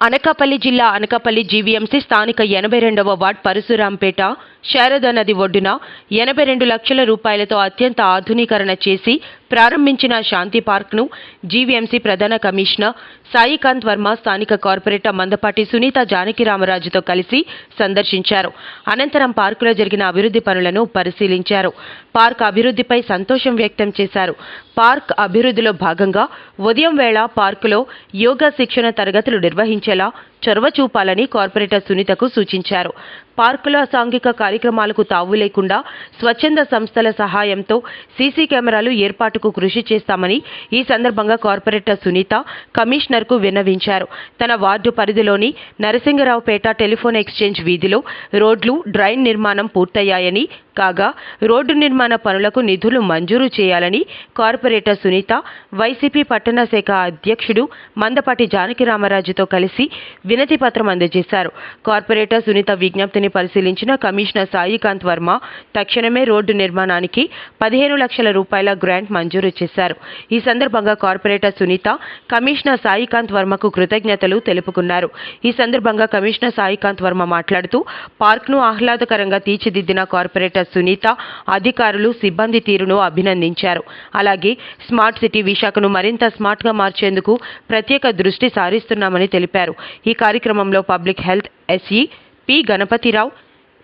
అనకాపల్లి జిల్లా అనకాపల్లి జీవీఎంసీ స్థానిక ఎనభై రెండవ వార్డ్ పరశురాంపేట శారదా నది ఒడ్డున ఎనభై రెండు లక్షల రూపాయలతో అత్యంత ఆధునీకరణ చేసి ప్రారంభించిన శాంతి పార్క్ను జీవీఎంసీ ప్రధాన కమిషనర్ సాయికాంత్ వర్మ స్థానిక కార్పొరేటర్ మందపాటి సునీత జానకిరామరాజుతో కలిసి సందర్శించారు. అనంతరం పార్కులో జరిగిన అభివృద్ధి పనులను పరిశీలించారు. పార్క్ అభివృద్ధిపై సంతోషం వ్యక్తం చేశారు. పార్క్ అభివృద్ధిలో భాగంగా ఉదయం వేళ పార్కులో యోగా శిక్షణ తరగతులు నిర్వహించేలా చొరవ చూపాలని కార్పొరేటర్ సునీతకు సూచించారు. పార్కుల అసాంఘిక కార్యక్రమాలకు తావు లేకుండా స్వచ్ఛంద సంస్థల సహాయంతో సీసీ కెమెరాలు ఏర్పాటుకు కృషి చేస్తామని ఈ సందర్భంగా కార్పొరేటర్ సునీత కమిషనర్కు విన్నవించారు. తన వార్డు పరిధిలోని నరసింగరావుపేట టెలిఫోన్ ఎక్స్చేంజ్ వీధిలో రోడ్లు డ్రైన్ నిర్మాణం పూర్తయ్యాయని కాగా రోడ్డు నిర్మాణ పనులకు నిధులు మంజూరు చేయాలని కార్పొరేటర్ సునీత వైసీపీ పట్టణ శాఖ అధ్యక్షుడు మందపాటి జానకిరామరాజుతో కలిసి వినతి పత్రం అందజేశారు. కార్పొరేటర్ సునీత విజ్ఞప్తిని పరిశీలించిన కమిషనర్ సాయికాంత్ వర్మ తక్షణమే రోడ్డు నిర్మాణానికి పదిహేను లక్షల రూపాయల గ్రాంట్ మంజూరు చేశారు. ఈ సందర్భంగా కార్పొరేటర్ సునీత కమిషనర్ సాయికాంత్ వర్మకు కృతజ్ఞతలు తెలుపుకున్నారు. ఈ సందర్భంగా కమిషనర్ సాయికాంత్ వర్మ మాట్లాడుతూ పార్క్ను ఆహ్లాదకరంగా తీర్చిదిద్దిన కార్పొరేటర్ సునీత అధికారులు సిబ్బంది తీరును అభినందించారు. అలాగే స్మార్ట్ సిటీ విశాఖను మరింత స్మార్ట్గా మార్చేందుకు ప్రత్యేక దృష్టి సారిస్తున్నామని తెలిపారు. ఈ కార్యక్రమంలో public health SE P Ganapathi Rao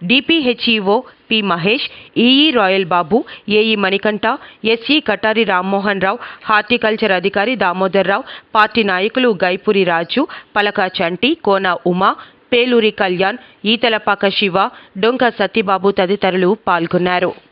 DPHEO P Mahesh EE Royal Babu AE Manikanta SE Katari Rammohan Rao horticulture అధికారి దామోదర్ రావు పార్టీ నాయకులు గైపురి రాజు పలక చంటి కోన ఉమా పేలూరి కళ్యాణ్ ఈతలపాక శివ డొంక సత్తిబాబు తదితరులు పాల్గొన్నారు.